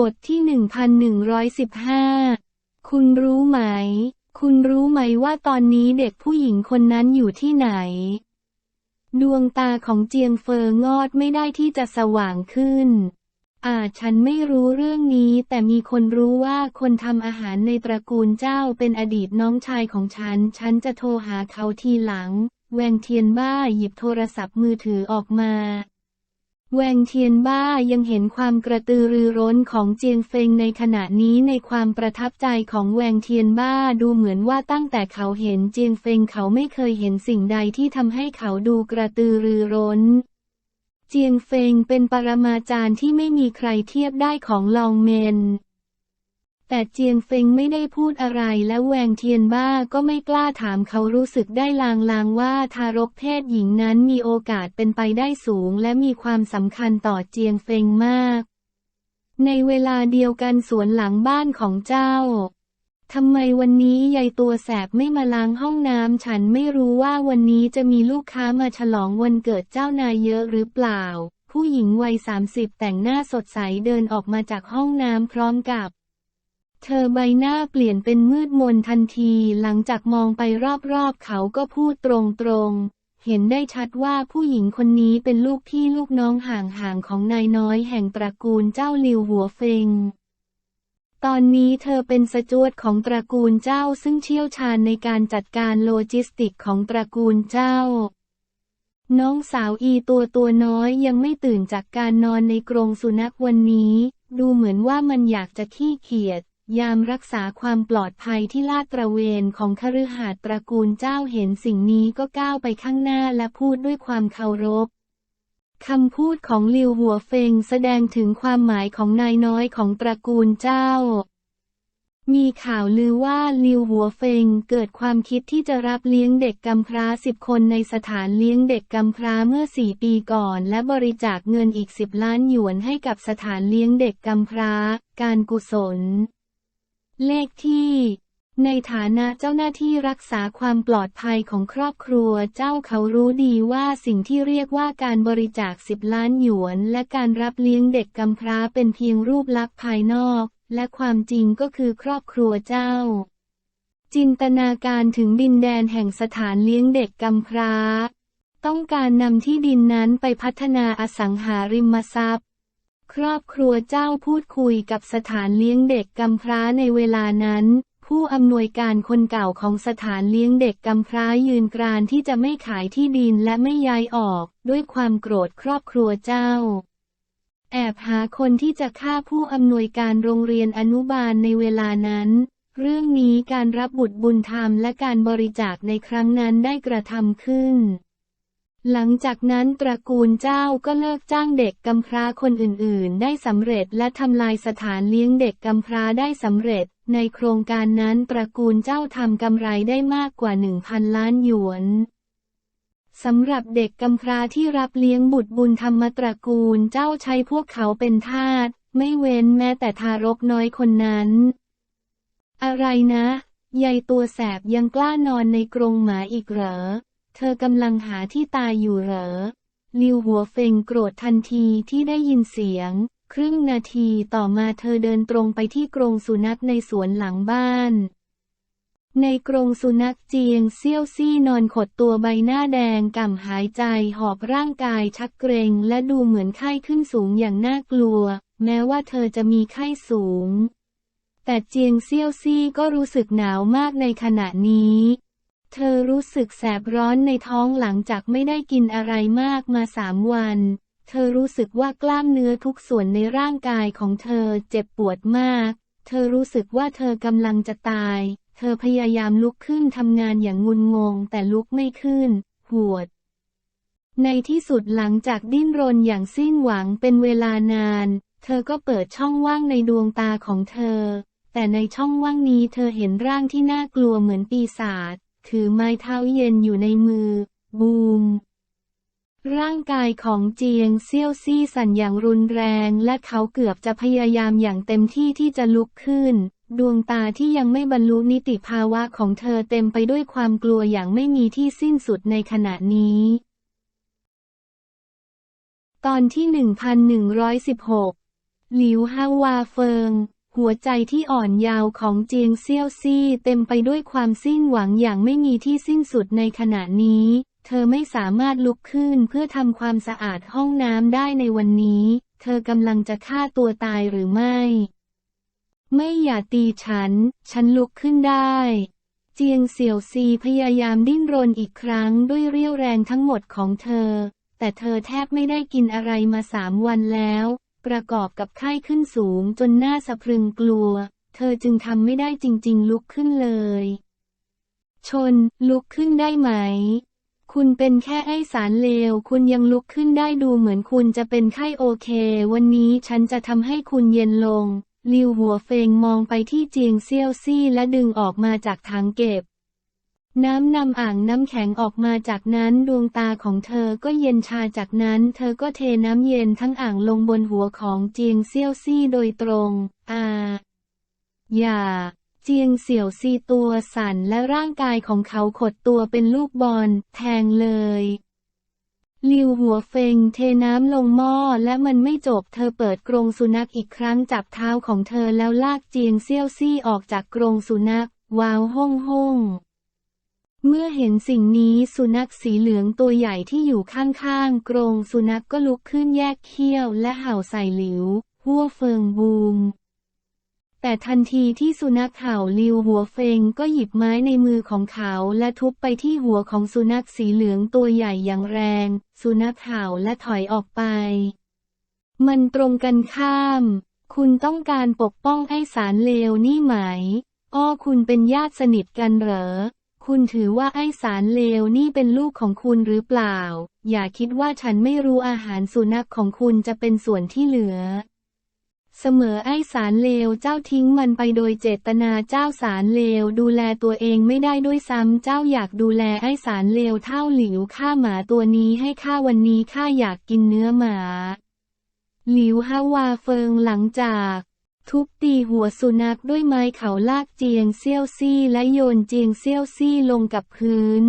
บทที่ 1115 คุณรู้ไหม คุณรู้ไหมว่าตอนนี้เด็กผู้หญิงคนนั้นอยู่ที่ไหน ดวงตาของเจียงเฟองอดไม่ได้ที่จะสว่างขึ้น อาฉันไม่รู้เรื่องนี้ แต่มีคนรู้ว่าคนทำอาหารในตระกูลเจ้าเป็นอดีตน้องชายของฉัน ฉันจะโทรหาเขาทีหลัง แวงเทียนบ้าหยิบโทรศัพท์มือถือออกมา แวงเทียนบ้ายังเห็นความกระตือรือร้นของเจียงเฟงในขณะนี้ในความประทับใจของแวงเทียนบ้าดูเหมือนว่าตั้งแต่เขาเห็นเจียงเฟงเขาไม่เคยเห็นสิ่งใดที่ทำให้เขาดูกระตือรือร้น เจียงเฟงเป็นปรมาจารย์ที่ไม่มีใครเทียบได้ของลองเมน แต่เจียงเฟงไม่ได้พูดอะไรและแวงเทียนบ้าก็ไม่กล้าถามเขารู้สึกได้ลางๆว่าทารกเพศหญิงนั้นมีโอกาสเป็นไปได้สูงและมีความสำคัญต่อเจียงเฟงมาก ในเวลาเดียวกันสวนหลังบ้านของเจ้าทำไมวันนี้ยายตัวแสบไม่มาล้างห้องน้ำฉันไม่รู้ว่าวันนี้จะมีลูกค้ามาฉลองวันเกิดเจ้านายเยอะหรือเปล่า ผู้หญิงวัยสามสิบแต่งหน้าสดใสเดินออกมาจากห้องน้ำพร้อมกับ เธอใบหน้าเปลี่ยนเป็นมืดมนทันทีหลังจากมองไปรอบๆเขาก็พูดตรงๆ เห็นได้ชัดว่าผู้หญิงคนนี้เป็นลูกพี่ลูกน้องห่างๆของนายน้อยแห่งตระกูลเจ้าลิวหัวเฟง ตอนนี้เธอเป็นสจวดของตระกูลเจ้าซึ่งเชี่ยวชาญในการจัดการโลจิสติกของตระกูลเจ้าน้องสาวอีตัวตัวน้อยยังไม่ตื่นจากการนอนในกรงสุนัขวันนี้ ดูเหมือนว่ามันอยากจะขี้เกียจ ยามรักษาความปลอดภัยที่ลาดตระเวนของคฤหาสน์ตระกูลเจ้าเห็นสิ่งนี้ก็ก้าวไปข้างหน้าและพูดด้วยความเคารพคำพูดของลิวหัวเฟงแสดงถึงความหมายของนายน้อยของตระกูลเจ้า มีข่าวลือว่าลิวหัวเฟงเกิดความคิดที่จะรับเลี้ยงเด็กกำพร้าสิบคนในสถานเลี้ยงเด็กกำพร้าเมื่อสี่ปีก่อน และบริจาคเงินอีกสิบล้านหยวนให้กับสถานเลี้ยงเด็กกำพร้า การกุศล เลขที่ ในฐานะเจ้าหน้าที่รักษาความปลอดภัยของครอบครัวเจ้าเขารู้ดีว่าสิ่งที่เรียกว่าการบริจาคสิบล้านหยวน และการรับเลี้ยงเด็กกำพร้าเป็นเพียงรูปลักษณ์ภายนอก และความจริงก็คือครอบครัวเจ้า จินตนาการถึงดินแดนแห่งสถานเลี้ยงเด็กกำพร้า ต้องการนำที่ดินนั้นไปพัฒนาอสังหาริมทรัพย์ ครอบครัวเจ้าพูดคุยกับสถานเลี้ยงเด็กกำพร้าในเวลานั้น ผู้อำนวยการคนเก่าของสถานเลี้ยงเด็กกำพร้ายืนกรานที่จะไม่ขายที่ดินและไม่ย้ายออก ด้วยความโกรธครอบครัวเจ้า แอบหาคนที่จะฆ่าผู้อำนวยการโรงเรียนอนุบาลในเวลานั้น เรื่องนี้การรับบุตรบุญธรรมและการบริจาคในครั้งนั้นได้กระทำขึ้น หลังจากนั้นตระกูลเจ้าก็เลิกจ้างเด็กกำพร้าคนอื่นๆ ได้สำเร็จและทำลายสถานเลี้ยงเด็กกำพร้าได้สำเร็จ ในโครงการนั้นตระกูลเจ้าทำกำไรได้มากกว่า 1,000 ล้านหยวนสำหรับเด็กกำพร้าที่รับเลี้ยงบุตรบุญธรรมตระกูลเจ้าใช้พวกเขาเป็นทาสไม่เว้นแม้แต่ทารกน้อยคนนั้น อะไรนะยายตัวแสบยังกล้านอนในกรงหมาอีกเหรอ เธอกำลังหาที่ตายอยู่เหรอ ลิวหัวเฟงโกรธทันทีที่ได้ยินเสียง ครึ่งนาทีต่อมาเธอเดินตรงไปที่กรงสุนัขในสวนหลังบ้าน ในกรงสุนัขเจียงเซี่ยวซี่นอนขดตัวใบหน้าแดงก่ำหายใจหอบร่างกายชักเกรงและดูเหมือนไข้ขึ้นสูงอย่างน่ากลัว แม้ว่าเธอจะมีไข้สูง แต่เจียงเซี่ยวซี่ก็รู้สึกหนาวมากในขณะนี้ เธอรู้สึกแสบร้อนในท้องหลังจากไม่ได้กินอะไรมากมาสามวัน เธอรู้สึกว่ากล้ามเนื้อทุกส่วนในร่างกายของเธอเจ็บปวดมาก เธอรู้สึกว่าเธอกำลังจะตาย เธอพยายามลุกขึ้นทำงานอย่างงุนงงแต่ลุกไม่ขึ้น หวด ในที่สุดหลังจากดิ้นรนอย่างสิ้นหวังเป็นเวลานาน เธอก็เปิดช่องว่างในดวงตาของเธอ แต่ในช่องว่างนี้เธอเห็นร่างที่น่ากลัวเหมือนปีศาจ ถือไม้เท้าเย็นอยู่ในมือ บูม ร่างกายของเจียงเซี่ยวซี่สั่นอย่างรุนแรงและเขาเกือบจะพยายามอย่างเต็มที่ที่จะลุกขึ้น ดวงตาที่ยังไม่บรรลุนิติภาวะของเธอเต็มไปด้วยความกลัวอย่างไม่มีที่สิ้นสุดในขณะนี้ ตอนที่ 1116 หลิวฮาวาเฟิง หัวใจที่อ่อนยาวของเจียงเซี่ยวซี่เต็มไปด้วยความสิ้นหวังอย่างไม่มีที่สิ้นสุดในขณะนี้ เธอไม่สามารถลุกขึ้นเพื่อทำความสะอาดห้องน้ำได้ในวันนี้ เธอกำลังจะฆ่าตัวตายหรือไม่ ไม่อย่าตีฉัน ฉันลุกขึ้นได้ เจียงเสี่ยวซีพยายามดิ้นรนอีกครั้งด้วยเรี่ยวแรงทั้งหมดของเธอ แต่เธอแทบไม่ได้กินอะไรมาสามวันแล้ว ประกอบกับไข้ขึ้นสูงจนหน้าสะพรึงกลัว เธอจึงทำไม่ได้จริง ๆ ลุกขึ้นเลย ชน ลุกขึ้นได้ไหม คุณเป็นแค่ไอสารเลว คุณยังลุกขึ้นได้ดูเหมือนคุณจะเป็นไข้โอเค วันนี้ฉันจะทำให้คุณเย็นลง ลิวหัวเฟงมองไปที่เจียงเซี่ยวซี่และดึงออกมาจากถังเก็บ น้ำนำอ่างน้ำแข็งออกมาจากนั้นดวงตาของเธอก็เย็นชาจากนั้น เธอก็เทน้ำเย็นทั้งอ่างลงบนหัวของเจียงเซี่ยวซี่โดยตรง อาอย่า เจียงเสี่ยวซี่ตัวสั่นและร่างกายของเขาขดตัวเป็นลูกบอล แทงเลยลิวหัวเฟงเทน้ำลงหม้อและมันไม่จบเธอเปิดกรงสุนัขอีกครั้งจับเท้าของเธอแล้วลากเจียงเซี่ยวซี่ออกจากกรงสุนัข วาวห้องห้อง เมื่อเห็นสิ่งนี้สุนัขสีเหลืองตัวใหญ่ที่อยู่ข้างๆกรงสุนัขก็ลุกขึ้นแยกเขี้ยวและเห่าใส่หลิว หัวเฟิงบูม แต่ทันทีที่สุนัขเห่าลิวหัวเฟงก็หยิบไม้ในมือของเขาและทุบไปที่หัวของสุนัขสีเหลืองตัวใหญ่อย่างแรง สุนัขเห่าและถอยออกไป มันตรงกันข้าม คุณต้องการปกป้องไอ้สารเลวนี่ไหม อ้อคุณเป็นญาติสนิทกันเหรอ คุณถือว่าไอสารเลวนี่เป็นลูกของคุณหรือเปล่า อย่าคิดว่าฉันไม่รู้อาหารสุนัขของคุณจะเป็นส่วนที่เหลือ เสมอไอสารเลวเจ้าทิ้งมันไปโดยเจตนาเจ้าสารเลวดูแลตัวเองไม่ได้ด้วยซ้ำเจ้าอยากดูแลไอสารเลวเท่าหลิวฆ่าหมาตัวนี้ให้ข้าวันนี้ข้าอยากกินเนื้อหมา หลิวฮาวาเฟิงหลังจาก ทุบตีหัวสุนัขด้วยไม้เขาลากเจียงเซี่ยวซี่และโยนเจียงเซี่ยวซี่ลงกับพื้น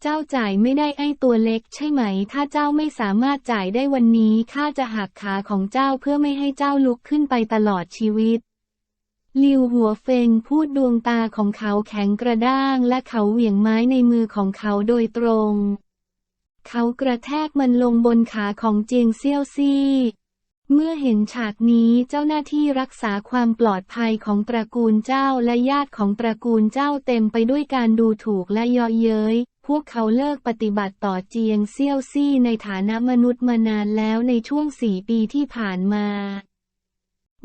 เจ้าจ่ายไม่ได้ไอ้ตัวเล็กใช่ไหม ถ้าเจ้าไม่สามารถจ่ายได้วันนี้ข้าจะหักขาของเจ้าเพื่อไม่ให้เจ้าลุกขึ้นไปตลอดชีวิตลิวหัวเฟงพูดดวงตาของเขาแข็งกระด้างและเขาเหวี่ยงไม้ในมือของเขาโดยตรง เขากระแทกมันลงบนขาของเจียงเซี่ยวซี่ เมื่อเห็นฉากนี้เจ้าหน้าที่รักษาความปลอดภัยของตระกูลเจ้าและญาติของตระกูลเจ้าเต็มไปด้วยการดูถูกและเยาะเย้ย พวกเขาเลิกปฏิบัติต่อเจียงเซี่ยวซี่ในฐานะมนุษย์มานานแล้วในช่วงสี่ปีที่ผ่านมา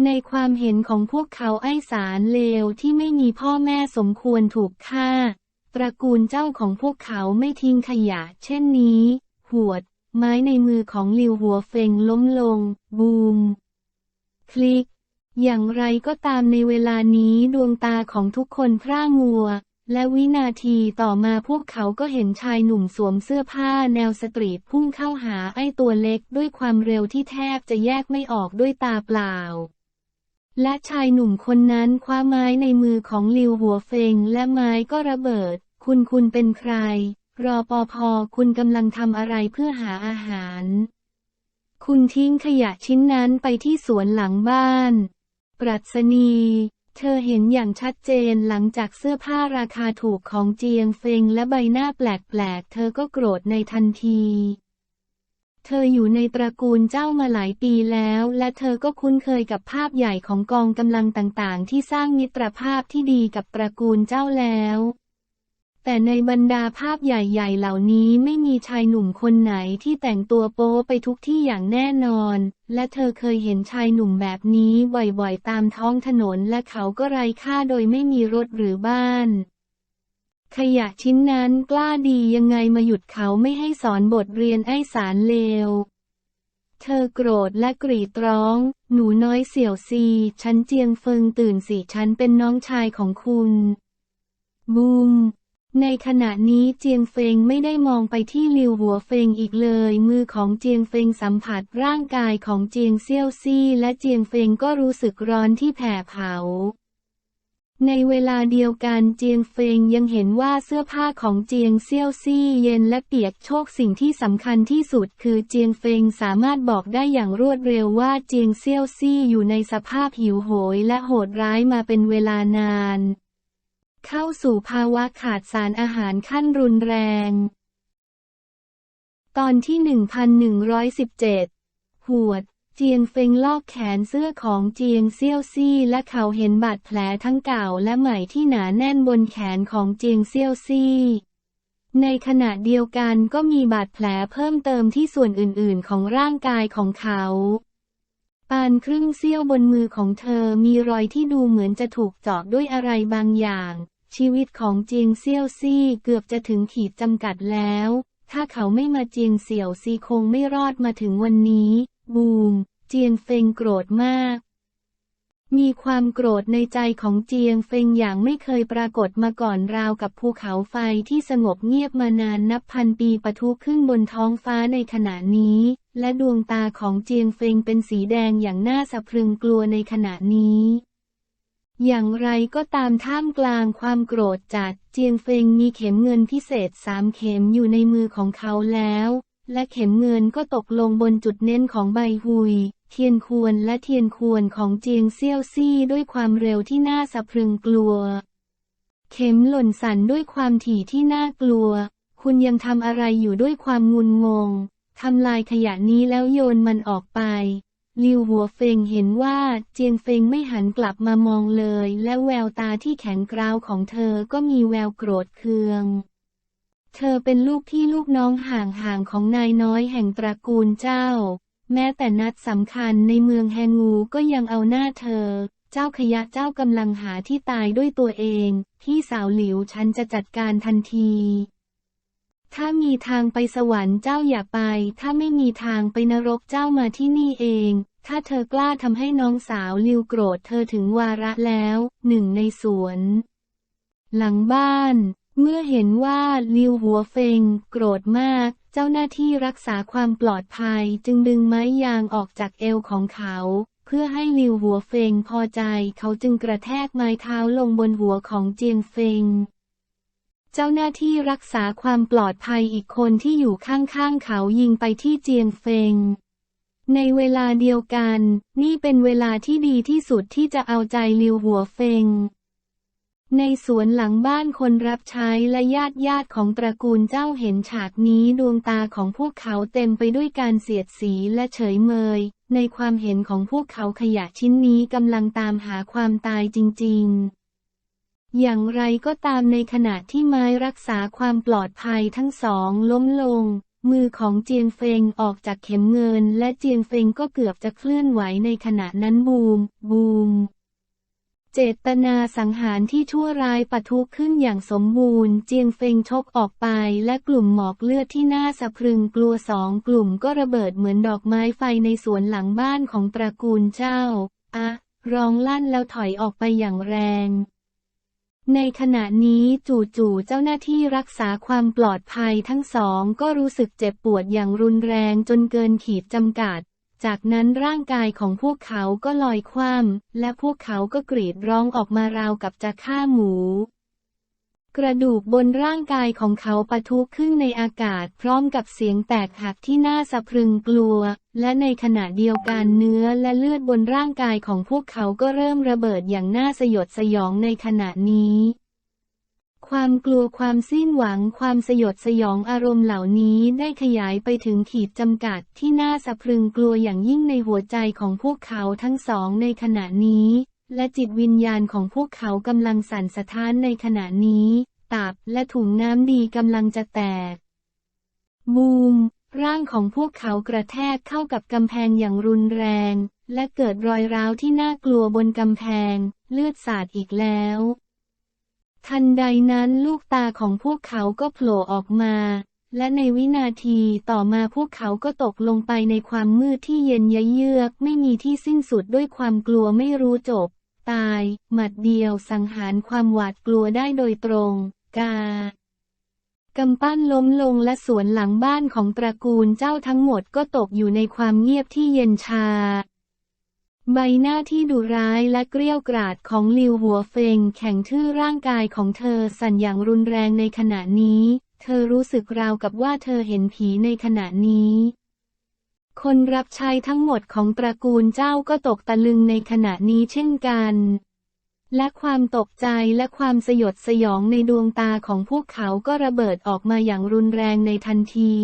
ในความเห็นของพวกเขาไอ้สารเลวที่ไม่มีพ่อแม่สมควรถูกฆ่า ตระกูลเจ้าของพวกเขาไม่ทิ้งขยะ เช่นนี้ หวด ไม้ในมือของลิวหัวเฟงล้มลง บูม คลิก อย่างไรก็ตามในเวลานี้ดวงตาของทุกคนพร่ามัว และวินาทีต่อมาพวกเขาก็เห็นชายหนุ่มสวมเสื้อผ้าแนวสตรีทพุ่งเข้าหาไอ้ตัวเล็กด้วยความเร็วที่แทบจะแยกไม่ออกด้วยตาเปล่าและชายหนุ่มคนนั้นคว้าไม้ในมือของลิวหัวเฟงและไม้ก็ระเบิด คุณคุณเป็นใคร รอปอพอคุณกำลังทำอะไรเพื่อหาอาหาร คุณทิ้งขยะชิ้นนั้นไปที่สวนหลังบ้าน ปรัชนี เธอเห็นอย่างชัดเจนหลังจากเสื้อผ้าราคาถูกของเจียงเฟงและใบหน้าแปลกๆ เธอก็โกรธในทันที เธออยู่ในตระกูลเจ้ามาหลายปีแล้ว และเธอก็คุ้นเคยกับภาพใหญ่ของกองกำลังต่างๆ ที่สร้างมิตรภาพที่ดีกับตระกูลเจ้าแล้ว แต่ในบรรดาภาพใหญ่ๆ เหล่านี้ไม่มีชายหนุ่มคนไหนที่แต่งตัวโป๊ไปทุกที่อย่างแน่นอน และเธอเคยเห็นชายหนุ่มแบบนี้บ่อยๆ ตามท้องถนนและเขาก็ไร้ค่าโดยไม่มีรถหรือบ้าน ขยะชิ้นนั้นกล้าดียังไงมาหยุดเขาไม่ให้สอนบทเรียนไอ้สารเลว เธอโกรธและกรีดร้อง หนูน้อยเสี่ยวซี ฉันเจียงเฟิงตื่นสิฉันเป็นน้องชายของคุณ บูม ในขณะนี้เจียงเฟงไม่ได้มองไปที่ลิวหัวเฟงอีกเลย มือของเจียงเฟงสัมผัสร่างกายของเจียงเซี่ยวซี่ และเจียงเฟงก็รู้สึกร้อนที่แผ่เผา ในเวลาเดียวกันเจียงเฟงยังเห็นว่าเสื้อผ้าของเจียงเซี่ยวซี่เย็นและเปียกโชกสิ่งที่สำคัญที่สุดคือเจียงเฟงสามารถบอกได้อย่างรวดเร็วว่าเจียงเซี่ยวซี่อยู่ในสภาพหิวโหยและโหดร้ายมาเป็นเวลานาน เข้าสู่ภาวะขาดสารอาหารขั้นรุนแรง ตอนที่ 1117 หวด เจียงเฟงลอกแขนเสื้อของเจียงเซี่ยวซี่ และเขาเห็นบาดแผลทั้งเก่าและใหม่ที่หนาแน่นบนแขนของเจียงเซี่ยวซี่ในขณะเดียวกันก็มีบาดแผลเพิ่มเติมที่ส่วนอื่น ๆ ของร่างกายของเขา ปานครึ่งเซี่ยวบนมือของเธอมีรอยที่ดูเหมือนจะถูกเจาะด้วยอะไรบางอย่าง ชีวิตของเจียงเซี่ยวซี่เกือบจะถึงขีดจำกัดแล้ว ถ้าเขาไม่มาเจียงเสี่ยวซีคงไม่รอดมาถึงวันนี้ บูม เจียงเฟงโกรธมาก มีความโกรธในใจของเจียงเฟงอย่างไม่เคยปรากฏมาก่อนราวกับภูเขาไฟที่สงบเงียบมานานนับพันปีปะทุขึ้นบนท้องฟ้าในขณะนี้ และดวงตาของเจียงเฟงเป็นสีแดงอย่างน่าสะพรึงกลัวในขณะนี้ อย่างไรก็ตามท่ามกลางความโกรธจัดเจียงเฟงมีเข็มเงินพิเศษสามเข็มอยู่ในมือของเขาแล้ว และเข็มเงินก็ตกลงบนจุดเน้นของใบหุย เทียนควรและเทียนควรของเจียงเซี่ยวซี่ด้วยความเร็วที่น่าสะพรึงกลัว เข็มหล่นสั่นด้วยความถี่ที่น่ากลัว คุณยังทำอะไรอยู่ด้วยความงุนงงทำลายขยะนี้แล้วโยนมันออกไปลิวหัวเฟงเห็นว่าเจียงเฟงไม่หันกลับมามองเลย และแววตาที่แข็งกร้าวของเธอก็มีแววโกรธเคือง เธอเป็นลูกที่ลูกน้องห่างๆของนายน้อยแห่งตระกูลเจ้า แม้แต่นัดสำคัญในเมืองแฮงูก็ยังเอาหน้าเธอ เจ้าขยะเจ้ากำลังหาที่ตายด้วยตัวเอง พี่สาวหลิวฉันจะจัดการทันที ถ้ามีทางไปสวรรค์เจ้าอย่าไป ถ้าไม่มีทางไปนรกเจ้ามาที่นี่เอง ถ้าเธอกล้าทำให้น้องสาวลิวโกรธเธอถึงวาระแล้ว หนึ่งในสวน หลังบ้าน เมื่อเห็นว่าลิวหัวเฟง โกรธมาก เจ้าหน้าที่รักษาความปลอดภัยจึงดึงไม้ยางออกจากเอวของเขา เพื่อให้ลิวหัวเฟงพอใจเขาจึงกระแทกไม้เท้าลงบนหัวของเจียงเฟง เจ้าหน้าที่รักษาความปลอดภัยอีกคนที่อยู่ข้างๆเขายิงไปที่เจียงเฟง ในเวลาเดียวกัน นี่เป็นเวลาที่ดีที่สุดที่จะเอาใจลิวหัวเฟง ในสวนหลังบ้านคนรับใช้และญาติญาติของตระกูลเจ้าเห็นฉากนี้ดวงตาของพวกเขาเต็มไปด้วยการเสียดสีและเฉยเมย ในความเห็นของพวกเขาขยะชิ้นนี้กำลังตามหาความตายจริง ๆ อย่างไรก็ตามในขณะที่ไม้รักษาความปลอดภัยทั้งสองล้มลง มือของเจียงเฟงออกจากเข็มเงิน และเจียงเฟงก็เกือบจะเคลื่อนไหวในขณะนั้นบูม บูม เจตนาสังหารที่ชั่วร้ายปะทุขึ้นอย่างสมบูรณ์ เจียงเฟงชกออกไป และกลุ่มหมอกเลือดที่น่าสะพรึงกลัวสองกลุ่มก็ระเบิดเหมือนดอกไม้ไฟในสวนหลังบ้านของตระกูลเจ้า อะ ร้องลั่นแล้วถอยออกไปอย่างแรง ในขณะนี้จู่ๆเจ้าหน้าที่รักษาความปลอดภัยทั้งสองก็รู้สึกเจ็บปวดอย่างรุนแรงจนเกินขีดจำกัด จากนั้นร่างกายของพวกเขาก็ลอยคว่ำและพวกเขาก็กรีดร้องออกมาราวกับจะฆ่าหมู กระดูกบนร่างกายของเขาปะทุขึ้นในอากาศพร้อมกับเสียงแตกหักที่น่าสะพรึงกลัว และในขณะเดียวกันเนื้อและเลือดบนร่างกายของพวกเขาก็เริ่มระเบิดอย่างน่าสยดสยองในขณะนี้ ความกลัวความสิ้นหวังความสยดสยองอารมณ์เหล่านี้ได้ขยายไปถึงขีดจำกัดที่น่าสะพรึงกลัวอย่างยิ่งในหัวใจของพวกเขาทั้งสองในขณะนี้ และจิตวิญญาณของพวกเขากำลังสั่นสะท้านในขณะนี้ ตับและถุงน้ำดีกำลังจะแตก บูม ร่างของพวกเขากระแทกเข้ากับกำแพงอย่างรุนแรง และเกิดรอยร้าวที่น่ากลัวบนกำแพง เลือดสาดอีกแล้ว ทันใดนั้นลูกตาของพวกเขาก็โผล่ออกมา และในวินาทีต่อมาพวกเขาก็ตกลงไปในความมืดที่เย็นยะเยือกไม่มีที่สิ้นสุดด้วยความกลัวไม่รู้จบ ตาย หมัดเดียวสังหารความหวาดกลัวได้โดยตรง กากำปั้นล้มลงและสวนหลังบ้านของตระกูลเจ้าทั้งหมดก็ตกอยู่ในความเงียบที่เย็นชา ใบหน้าที่ดุร้ายและเกรี้ยวกราดของลิวหัวเฟงแข็งทื่อร่างกายของเธอสั่นอย่างรุนแรงในขณะนี้ เธอรู้สึกราวกับว่าเธอเห็นผีในขณะนี้ คนรับใช้ทั้งหมดของตระกูลเจ้าก็ตกตะลึงในขณะนี้เช่นกัน และความตกใจและความสยดสยองในดวงตาของพวกเขาก็ระเบิดออกมาอย่างรุนแรงในทันที